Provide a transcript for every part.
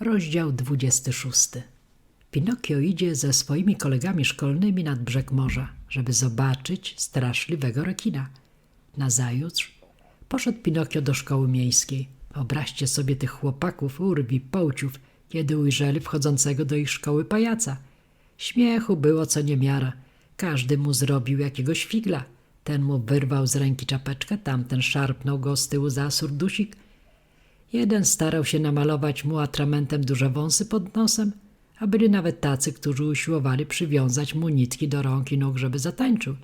Rozdział 26. Pinokio idzie ze swoimi kolegami szkolnymi nad brzeg morza, żeby zobaczyć straszliwego rekina. Nazajutrz poszedł Pinokio do szkoły miejskiej. Wyobraźcie sobie tych chłopaków, urwi, połciów, kiedy ujrzeli wchodzącego do ich szkoły pajaca. Śmiechu było co niemiara. Każdy mu zrobił jakiegoś figla. Ten mu wyrwał z ręki czapeczkę, tamten szarpnął go z tyłu za surdusik. Jeden starał się namalować mu atramentem duże wąsy pod nosem, a byli nawet tacy, którzy usiłowali przywiązać mu nitki do rąk i nóg, żeby zatańczył.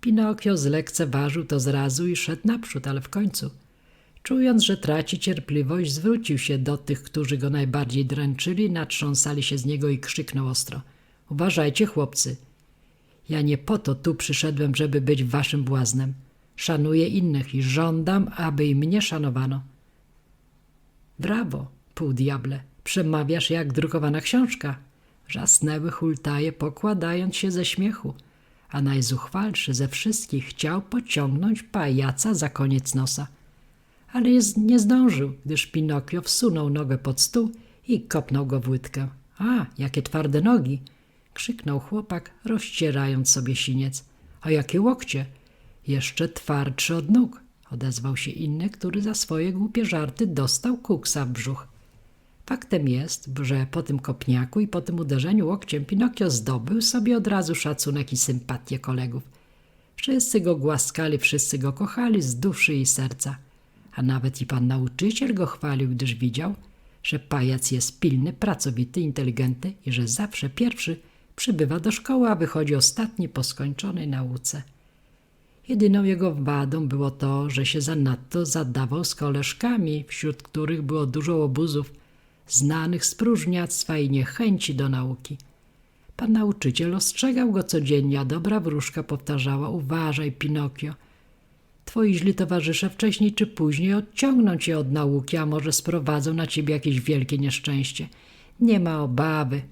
Pinokio zlekceważył to zrazu i szedł naprzód, ale w końcu, czując, że traci cierpliwość, zwrócił się do tych, którzy go najbardziej dręczyli, natrząsali się z niego i krzyknął ostro. Uważajcie, chłopcy, ja nie po to tu przyszedłem, żeby być waszym błaznem. Szanuję innych i żądam, aby i mnie szanowano. Brawo, półdiable, przemawiasz jak drukowana książka. Wrzasnęły hultaje, pokładając się ze śmiechu, a najzuchwalszy ze wszystkich chciał pociągnąć pajaca za koniec nosa. Ale nie zdążył, gdyż Pinokio wsunął nogę pod stół i kopnął go w łydkę. A, jakie twarde nogi! krzyknął chłopak, rozcierając sobie siniec. A jakie łokcie! Jeszcze twardszy od nóg! Odezwał się inny, który za swoje głupie żarty dostał kuksa w brzuch. Faktem jest, że po tym kopniaku i po tym uderzeniu łokciem Pinokio zdobył sobie od razu szacunek i sympatię kolegów. Wszyscy go głaskali, wszyscy go kochali z duszy i serca. A nawet i pan nauczyciel go chwalił, gdyż widział, że pajac jest pilny, pracowity, inteligentny i że zawsze pierwszy przybywa do szkoły, a wychodzi ostatni po skończonej nauce. Jedyną jego wadą było to, że się zanadto zadawał z koleżkami, wśród których było dużo obuzów, znanych z próżniactwa i niechęci do nauki. Pan nauczyciel ostrzegał go codziennie, a dobra wróżka powtarzała: Uważaj, Pinokio. Twoi źli towarzysze wcześniej czy później odciągną cię od nauki, a może sprowadzą na ciebie jakieś wielkie nieszczęście. Nie ma obawy,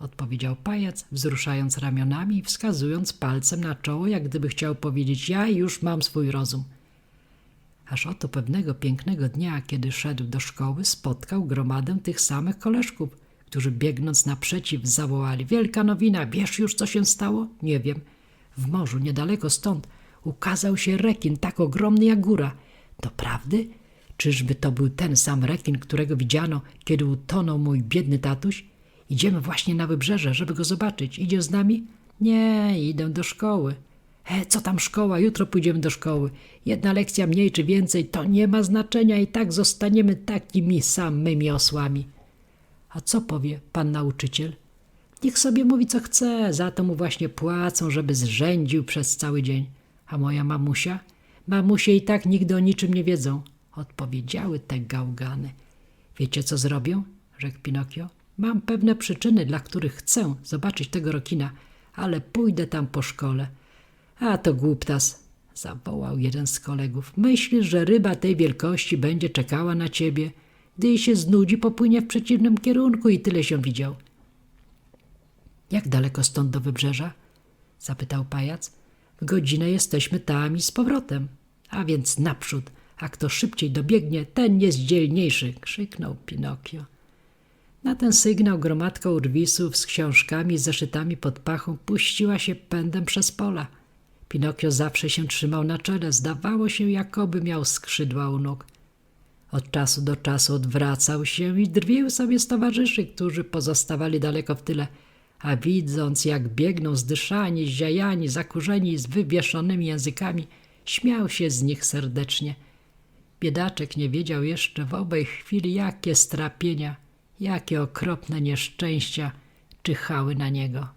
odpowiedział pajac, wzruszając ramionami i wskazując palcem na czoło, jak gdyby chciał powiedzieć: Ja już mam swój rozum. Aż oto pewnego pięknego dnia, kiedy szedł do szkoły, spotkał gromadę tych samych koleżków, którzy biegnąc naprzeciw zawołali: Wielka nowina, wiesz już, co się stało? Nie wiem. W morzu, niedaleko stąd, ukazał się rekin tak ogromny jak góra. Doprawdy? Czyżby to był ten sam rekin, którego widziano, kiedy utonął mój biedny tatuś? Idziemy właśnie na wybrzeże, żeby go zobaczyć. Idzie z nami? Nie, idę do szkoły. E, co tam szkoła? Jutro pójdziemy do szkoły. Jedna lekcja mniej czy więcej to nie ma znaczenia i tak zostaniemy takimi samymi osłami. A co powie pan nauczyciel? Niech sobie mówi co chce, za to mu właśnie płacą, żeby zrzędził przez cały dzień. A moja mamusia? Mamusie i tak nigdy o niczym nie wiedzą. Odpowiedziały te gałgany. Wiecie co zrobią? rzekł Pinokio. Mam pewne przyczyny, dla których chcę zobaczyć tego rokina, ale pójdę tam po szkole. A to głuptas, zawołał jeden z kolegów. Myślisz, że ryba tej wielkości będzie czekała na ciebie? Gdy jej się znudzi, popłynie w przeciwnym kierunku i tyle się widział. Jak daleko stąd do wybrzeża? zapytał pajac. W godzinę jesteśmy tam i z powrotem. A więc naprzód, a kto szybciej dobiegnie, ten jest dzielniejszy, krzyknął Pinokio. Na ten sygnał gromadka urwisów z książkami i zeszytami pod pachą puściła się pędem przez pola. Pinokio zawsze się trzymał na czele, zdawało się, jakoby miał skrzydła u nóg. Od czasu do czasu odwracał się i drwił sobie z towarzyszy, którzy pozostawali daleko w tyle, a widząc, jak biegną zdyszani, zziajani, zakurzeni z wywieszonymi językami, śmiał się z nich serdecznie. Biedaczek nie wiedział jeszcze w owej chwili, jakie strapienia – jakie okropne nieszczęścia czyhały na niego.